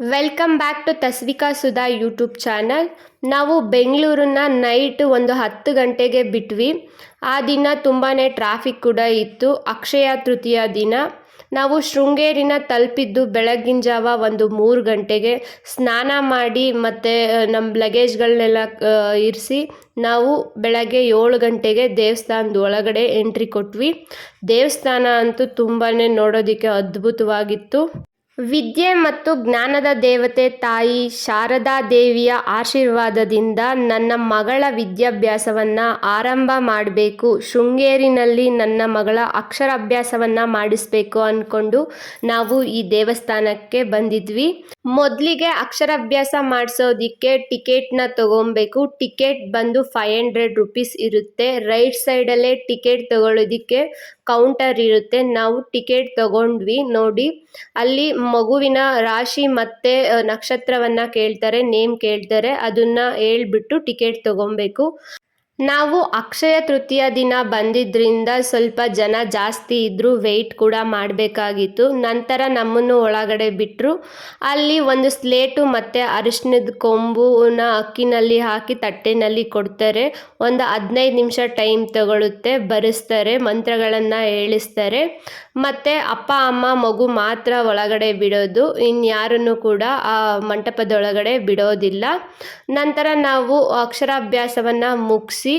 Welcome back to Tasvika Sudha YouTube channel ನಾವು ಬೆಂಗಳೂರನ್ನ night ಒಂದು ಹತ್ತು ಗಂಟೆಗೆ ಬಿಟ್ವಿ. ಆ ದಿನ ತುಂಬಾ ಟ್ರಾಫಿಕ್ ಕೂಡ ಇತ್ತು. ಅಕ್ಷಯ ತೃತೀಯ ದಿನ. ನಾವು ಶೃಂಗೇರಿನ ತಲುಪಿದ್ದು ಬೆಳಗಿನ ಜಾವ ಒಂದು ಮೂರು ಗಂಟೆಗೆ. ಸ್ನಾನ ಮಾಡಿ ಮತ್ತು ನಮ್ಮ ಲಗೇಜ್ಗಳನ್ನೆಲ್ಲ ಇರಿಸಿ ನಾವು ಬೆಳಗ್ಗೆ ಏಳು ಗಂಟೆಗೆ ದೇವಸ್ಥಾನದ ಒಳಗಡೆ ಎಂಟ್ರಿ ಕೊಟ್ವಿ. ದೇವಸ್ಥಾನ ಅಂತೂ ತುಂಬಾ ನೋಡೋದಕ್ಕೆ ಅದ್ಭುತವಾಗಿತ್ತು. ವಿದ್ಯೆ ಮತ್ತು ಜ್ಞಾನದ ದೇವತೆ ತಾಯಿ ಶಾರದಾ ದೇವಿಯ ಆಶೀರ್ವಾದದಿಂದ ನನ್ನ ಮಗಳ ವಿದ್ಯಾಭ್ಯಾಸವನ್ನು ಆರಂಭ ಮಾಡಬೇಕು. ಶೃಂಗೇರಿನಲ್ಲಿ ನನ್ನ ಮಗಳ ಅಕ್ಷರಾಭ್ಯಾಸವನ್ನು ಮಾಡಿಸ್ಬೇಕು ಅಂದ್ಕೊಂಡು ನಾವು ಈ ದೇವಸ್ಥಾನಕ್ಕೆ ಬಂದಿದ್ವಿ. ಮೊದಲಿಗೆ ಅಕ್ಷರಾಭ್ಯಾಸ ಮಾಡಿಸೋದಕ್ಕೆ ಟಿಕೆಟ್ನ ತಗೊಬೇಕು. ಟಿಕೆಟ್ ಬಂದು ಫೈವ್ ಹಂಡ್ರೆಡ್ ರುಪೀಸ್ ಇರುತ್ತೆ. ರೈಟ್ ಸೈಡಲ್ಲೇ ಟಿಕೆಟ್ ತಗೊಳ್ಳೋದಕ್ಕೆ ಕೌಂಟರ್ ಇರುತ್ತೆ. ನಾವು ಟಿಕೆಟ್ ತಗೊಂಡ್ವಿ. ನೋಡಿ, ಅಲ್ಲಿ ಮಗುವಿನ ರಾಶಿ ಮತ್ತೆ ನಕ್ಷತ್ರವನ್ನ ಕೇಳ್ತಾರೆ ನೇಮ್ ಕೇಳ್ತಾರೆ. ಅದನ್ನ ಹೇಳ್ಬಿಟ್ಟು ಟಿಕೆಟ್ ತಗೊಬೇಕು. ನಾವು ಅಕ್ಷಯ ತೃತೀಯ ದಿನ ಬಂದಿದ್ದರಿಂದ ಸ್ವಲ್ಪ ಜನ ಜಾಸ್ತಿ ಇದ್ದರೂ ವೆಯ್ಟ್ ಕೂಡ ಮಾಡಬೇಕಾಗಿತ್ತು. ನಂತರ ನಮ್ಮನ್ನು ಒಳಗಡೆ ಬಿಟ್ಟರು ಅಲ್ಲಿ ಒಂದು ಸ್ಲೇಟು ಮತ್ತು ಅರಿಶಿನದ ಕೊಂಬುನ ಅಕ್ಕಿನಲ್ಲಿ ಹಾಕಿ ತಟ್ಟೆನಲ್ಲಿ ಕೊಡ್ತಾರೆ. ಒಂದು ಹದಿನೈದು ನಿಮಿಷ ಟೈಮ್ ತಗೊಳುತ್ತೆ. ಬರೆಸ್ತಾರೆ, ಮಂತ್ರಗಳನ್ನು ಹೇಳಿಸ್ತಾರೆ. ಮತ್ತು ಅಪ್ಪ, ಅಮ್ಮ, ಮಗು ಮಾತ್ರ ಒಳಗಡೆ ಬಿಡೋದು. ಇನ್ಯಾರನ್ನು ಕೂಡ ಆ ಮಂಟಪದೊಳಗಡೆ ಬಿಡೋದಿಲ್ಲ. ನಂತರ ನಾವು ಅಕ್ಷರಾಭ್ಯಾಸವನ್ನು ಮುಗಿಸಿ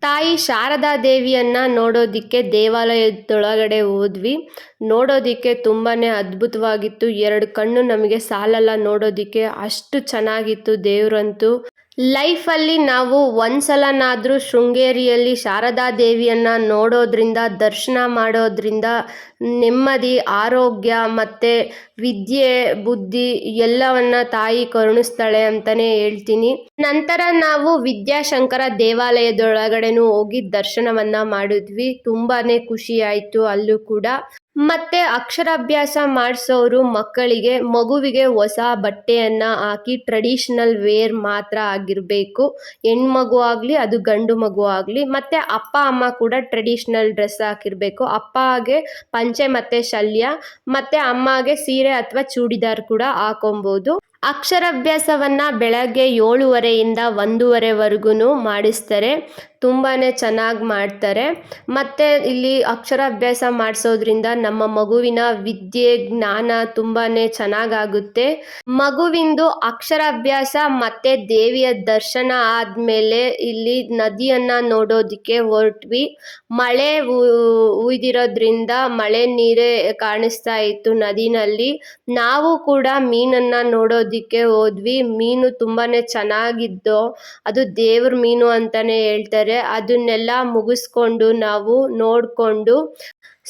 ತಾಯಿ ಶಾರದಾ ದೇವಿಯನ್ನು ನೋಡೋದಕ್ಕೆ ದೇವಾಲಯದೊಳಗಡೆ ಹೋದ್ವಿ. ನೋಡೋದಕ್ಕೆ ತುಂಬಾ ಅದ್ಭುತವಾಗಿತ್ತು. ಎರಡು ಕಣ್ಣು ನಮಗೆ ಸಾಲಲ್ಲ, ನೋಡೋದಕ್ಕೆ ಅಷ್ಟು ಚೆನ್ನಾಗಿತ್ತು ದೇವರಂತೂ. ಲೈಫಲ್ಲಿ ನಾವು ಒಂದ್ಸಲನಾದರೂ ಶೃಂಗೇರಿಯಲ್ಲಿ ಶಾರದಾ ದೇವಿಯನ್ನು ನೋಡೋದ್ರಿಂದ, ದರ್ಶನ ಮಾಡೋದ್ರಿಂದ ನೆಮ್ಮದಿ, ಆರೋಗ್ಯ ಮತ್ತು ವಿದ್ಯೆ, ಬುದ್ಧಿ ಎಲ್ಲವನ್ನ ತಾಯಿ ಕರುಣಿಸ್ತಾಳೆ ಅಂತಲೇ ಹೇಳ್ತೀನಿ. ನಂತರ ನಾವು ವಿದ್ಯಾಶಂಕರ ದೇವಾಲಯದೊಳಗಡೆನೂ ಹೋಗಿ ದರ್ಶನವನ್ನು ಮಾಡಿದ್ವಿ. ತುಂಬಾ ಖುಷಿ ಆಯಿತು ಅಲ್ಲೂ ಕೂಡ. ಮತ್ತು ಅಕ್ಷರಾಭ್ಯಾಸ ಮಾಡಿಸೋರು ಮಕ್ಕಳಿಗೆ ಮಗುವಿಗೆ ಹೊಸ ಬಟ್ಟೆಯನ್ನು ಹಾಕಿ ಟ್ರೆಡಿಷ್ನಲ್ ವೇರ್ ಮಾತ್ರ ಆಗಿರಬೇಕು. ಹೆಣ್ಮಗು ಆಗಲಿ, ಅದು ಗಂಡು ಮಗು ಆಗಲಿ, ಮತ್ತು ಅಪ್ಪ, ಅಮ್ಮ ಕೂಡ ಟ್ರೆಡಿಷ್ನಲ್ ಡ್ರೆಸ್ ಹಾಕಿರಬೇಕು. ಅಪ್ಪಗೆ ಪಂಚೆ ಮತ್ತು ಶಲ್ಯ, ಮತ್ತು ಅಮ್ಮಗೆ ಸೀರೆ ಅಥವಾ ಚೂಡಿದಾರ್ ಕೂಡ ಹಾಕೊಬೋದು. ಅಕ್ಷರಾಭ್ಯಾಸವನ್ನು ಬೆಳಗ್ಗೆ ಏಳುವರೆಯಿಂದ ಒಂದೂವರೆವರೆಗೂ ಮಾಡಿಸ್ತಾರೆ. ತುಂಬಾ ಚೆನ್ನಾಗಿ ಮಾಡ್ತಾರೆ. ಮತ್ತು ಇಲ್ಲಿ ಅಕ್ಷರಾಭ್ಯಾಸ ಮಾಡಿಸೋದ್ರಿಂದ ನಮ್ಮ ಮಗುವಿನ ವಿದ್ಯೆ, ಜ್ಞಾನ ತುಂಬಾ ಚೆನ್ನಾಗಾಗುತ್ತೆ. ಮಗುವಿಂದು ಅಕ್ಷರಾಭ್ಯಾಸ ಮತ್ತು ದೇವಿಯ ದರ್ಶನ ಆದಮೇಲೆ ಇಲ್ಲಿ ನದಿಯನ್ನು ನೋಡೋದಕ್ಕೆ ಹೊರಟ್ವಿ. ಮಳೆ ಉಯ್ದಿರೋದ್ರಿಂದ ಮಳೆ ನೀರೇ ಕಾಣಿಸ್ತಾ ಇತ್ತು ನದಿನಲ್ಲಿ. ನಾವು ಕೂಡ ಮೀನನ್ನು ನೋಡೋದಕ್ಕೆ ಹೋದ್ವಿ. ಮೀನು ತುಂಬಾನೇ ಚೆನ್ನಾಗಿದ್ದು. ಅದು ದೇವ್ರ ಮೀನು ಅಂತಾನೆ ಹೇಳ್ತಾರೆ. ಅದನ್ನೆಲ್ಲ ಮುಗಿಸ್ಕೊಂಡು ನಾವು ನೋಡಿಕೊಂಡು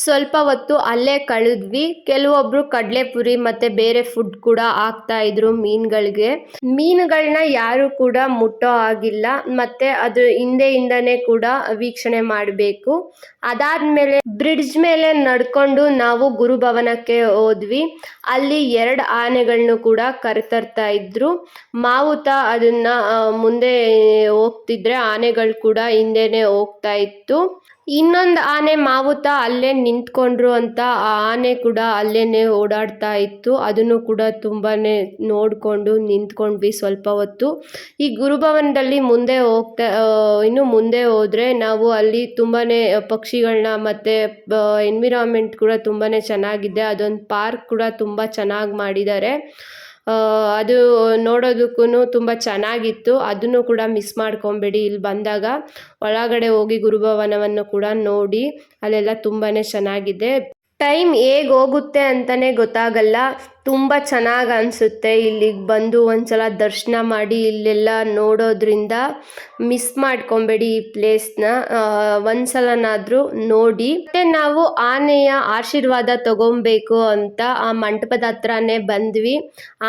ಸ್ವಲ್ಪ ಹೊತ್ತು ಅಲ್ಲೇ ಕಳೆದ್ವಿ. ಕೆಲವೊಬ್ರು ಕಡಲೆಪುರಿ ಮತ್ತೆ ಬೇರೆ ಫುಡ್ ಕೂಡ ಹಾಕ್ತಾ ಇದ್ರು ಮೀನುಗಳಿಗೆ. ಮೀನುಗಳನ್ನ ಯಾರು ಕೂಡ ಮುಟ್ಟೋ ಆಗಿಲ್ಲ ಮತ್ತೆ ಅದು ಹಿಂದೆಯಿಂದನೇ ಕೂಡ ವೀಕ್ಷಣೆ ಮಾಡಬೇಕು. ಅದಾದ್ಮೇಲೆ ಬ್ರಿಡ್ಜ್ ಮೇಲೆ ನಡ್ಕೊಂಡು ನಾವು ಗುರುಭವನಕ್ಕೆ ಹೋದ್ವಿ. ಅಲ್ಲಿ ಎರಡು ಆನೆಗಳನ್ನು ಕೂಡ ಕರೆತರ್ತಾ ಇದ್ರು. ಮಾವುತ ಅದನ್ನ ಮುಂದೆ ಹೋಗ್ತಿದ್ರೆ ಆನೆಗಳು ಕೂಡ ಹಿಂದೆನೆ ಹೋಗ್ತಾ ಇತ್ತು. ಇನ್ನೊಂದು ಆನೆ ಮಾವುತ ಅಲ್ಲೇ ನಿಂತ್ಕೊಂಡ್ರು ಅಂತ ಆ ಆನೆ ಕೂಡ ಅಲ್ಲೇ ಓಡಾಡ್ತಾ ಇತ್ತು. ಅದನ್ನು ಕೂಡ ತುಂಬಾ ನೋಡಿಕೊಂಡು ನಿಂತ್ಕೊಂಡ್ವಿ ಸ್ವಲ್ಪ ಹೊತ್ತು. ಈ ಗುರುಭವನದಲ್ಲಿ ಮುಂದೆ ಹೋಗ್ತಾ ಇನ್ನು ಮುಂದೆ ಹೋದರೆ ನಾವು ಅಲ್ಲಿ ತುಂಬಾ ಪಕ್ಷಿಗಳನ್ನ ಮತ್ತು ಎನ್ವಿರಾನ್ಮೆಂಟ್ ಕೂಡ ತುಂಬಾ ಚೆನ್ನಾಗಿದೆ. ಅದೊಂದು ಪಾರ್ಕ್ ಕೂಡ ತುಂಬ ಚೆನ್ನಾಗಿ ಮಾಡಿದ್ದಾರೆ. ಅದು ನೋಡೋದಕ್ಕೂ ತುಂಬ ಚೆನ್ನಾಗಿತ್ತು. ಅದನ್ನು ಕೂಡ ಮಿಸ್ ಮಾಡ್ಕೊಬೇಡಿ. ಇಲ್ಲಿ ಬಂದಾಗ ಒಳಗಡೆ ಹೋಗಿ ಗುರುಭವನವನ್ನು ಕೂಡ ನೋಡಿ, ಅಲ್ಲೆಲ್ಲ ತುಂಬಾ ಚೆನ್ನಾಗಿದೆ. ಟೈಮ್ ಹೇಗೆ ಹೋಗುತ್ತೆ ಅಂತಲೇ ಗೊತ್ತಾಗಲ್ಲ. ತುಂಬ ಚೆನ್ನಾಗಿ ಅನಿಸುತ್ತೆ. ಇಲ್ಲಿಗೆ ಬಂದು ಒಂದ್ಸಲ ದರ್ಶನ ಮಾಡಿ ಇಲ್ಲೆಲ್ಲ ನೋಡೋದ್ರಿಂದ ಮಿಸ್ ಮಾಡ್ಕೊಬೇಡಿ ಈ ಪ್ಲೇಸ್ನ ಒಂದ್ಸಲನಾದರೂ ನೋಡಿ. ಮತ್ತೆ ನಾವು ಆನೆಯ ಆಶೀರ್ವಾದ ತಗೊಬೇಕು ಅಂತ ಆ ಮಂಟಪದ ಹತ್ರನೇ ಬಂದ್ವಿ.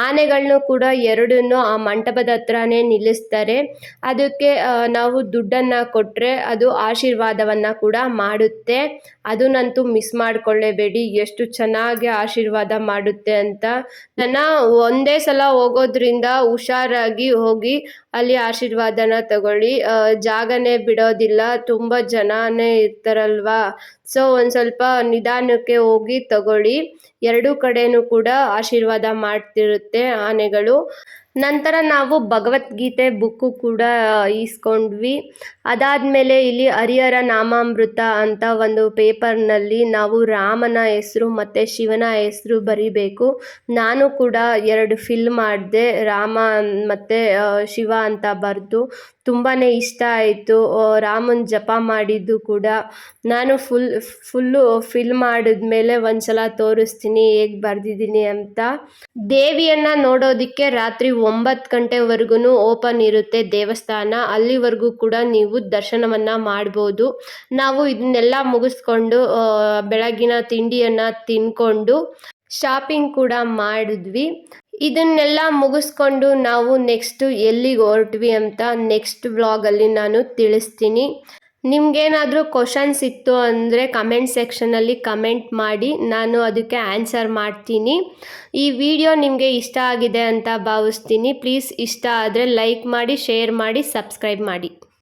ಆನೆಗಳನ್ನು ಕೂಡ ಎರಡನ್ನೂ ಆ ಮಂಟಪದ ಹತ್ರನೇ ನಿಲ್ಲಿಸ್ತಾರೆ. ಅದಕ್ಕೆ ನಾವು ದುಡ್ಡನ್ನು ಕೊಟ್ಟರೆ ಅದು ಆಶೀರ್ವಾದವನ್ನು ಕೂಡ ಮಾಡುತ್ತೆ. ಅದನ್ನಂತೂ ಮಿಸ್ ಮಾಡ್ಕೊಳ್ಳೇಬೇಡಿ. ಎಷ್ಟು ಚೆನ್ನಾಗಿ ಆಶೀರ್ವಾದ ಮಾಡುತ್ತೆ ಅಂತ ಜನ ಒಂದೇ ಸಲ ಹೋಗೋದ್ರಿಂದ ಹುಷಾರಾಗಿ ಹೋಗಿ ಅಲ್ಲಿ ಆಶೀರ್ವಾದನ ತಗೊಳ್ಳಿ. ಜಾಗನೇ ಬಿಡೋದಿಲ್ಲ. ತುಂಬ ಜನನೇ ಇರ್ತಾರಲ್ವಾ? ಸೊ ಒಂದು ಸ್ವಲ್ಪ ನಿಧಾನಕ್ಕೆ ಹೋಗಿ ತಗೊಳ್ಳಿ. ಎರಡೂ ಕಡೆನೂ ಕೂಡ ಆಶೀರ್ವಾದ ಮಾಡ್ತಿರುತ್ತೆ ಆನೆಗಳು. ನಂತರ ನಾವು ಭಗವದ್ಗೀತೆ ಬುಕ್ಕು ಕೂಡ ಈಸ್ಕೊಂಡ್ವಿ. ಅದಾದಮೇಲೆ ಇಲ್ಲಿ ಹರಿಹರ ನಾಮಾಮೃತ ಅಂತ ಒಂದು ಪೇಪರ್ನಲ್ಲಿ ನಾವು ರಾಮನ ಹೆಸರು ಮತ್ತು ಶಿವನ ಹೆಸರು ಬರಿಬೇಕು. ನಾನು ಕೂಡ ಎರಡು ಫಿಲ್ ಮಾಡಿದೆ, ರಾಮ ಮತ್ತು ಶಿವ ಅಂತ ಬರೆದು. ತುಂಬಾ ಇಷ್ಟ ಆಯಿತು. ರಾಮನ ಜಪ ಮಾಡಿದ್ದು ಕೂಡ. ನಾನು ಫುಲ್, ಫುಲ್ಲು ಫಿಲ್ ಮಾಡಿದ್ಮೇಲೆ ಒಂದ್ಸಲ ತೋರಿಸ್ತೀನಿ, ಹೇಗೆ ಬರೆದಿದ್ದೀನಿ ಅಂತ. ದೇವಿಯನ್ನು ನೋಡೋದಕ್ಕೆ ರಾತ್ರಿ ಒಂಬತ್ತು ಗಂಟೆವರೆಗೂ ಓಪನ್ ಇರುತ್ತೆ ದೇವಸ್ಥಾನ. ಅಲ್ಲಿವರೆಗೂ ಕೂಡ ನೀವು ದರ್ಶನವನ್ನು ಮಾಡ್ಬೋದು. ನಾವು ಇದನ್ನೆಲ್ಲ ಮುಗಿಸ್ಕೊಂಡು ಬೆಳಗಿನ ತಿಂಡಿಯನ್ನು ತಿನ್ಕೊಂಡು ಶಾಪಿಂಗ್ ಕೂಡ ಮಾಡಿದ್ವಿ. ಇದನ್ನೆಲ್ಲ ಮುಗಿಸ್ಕೊಂಡು ನಾವು ನೆಕ್ಸ್ಟು ಎಲ್ಲಿಗೆ ಹೊರಟ್ವಿ ಅಂತ ನೆಕ್ಸ್ಟ್ ವ್ಲಾಗಲ್ಲಿ ನಾನು ತಿಳಿಸ್ತೀನಿ. ನಿಮಗೇನಾದರೂ ಕ್ವಶನ್ಸ್ ಇತ್ತು ಅಂದರೆ ಕಮೆಂಟ್ ಸೆಕ್ಷನಲ್ಲಿ ಕಮೆಂಟ್ ಮಾಡಿ, ನಾನು ಅದಕ್ಕೆ ಆನ್ಸರ್ ಮಾಡ್ತೀನಿ. ಈ ವಿಡಿಯೋ ನಿಮಗೆ ಇಷ್ಟ ಆಗಿದೆ ಅಂತ ಭಾವಿಸ್ತೀನಿ. ಪ್ಲೀಸ್ ಇಷ್ಟ ಆದರೆ ಲೈಕ್ ಮಾಡಿ ಶೇರ್ ಮಾಡಿ ಸಬ್ಸ್ಕ್ರೈಬ್ ಮಾಡಿ.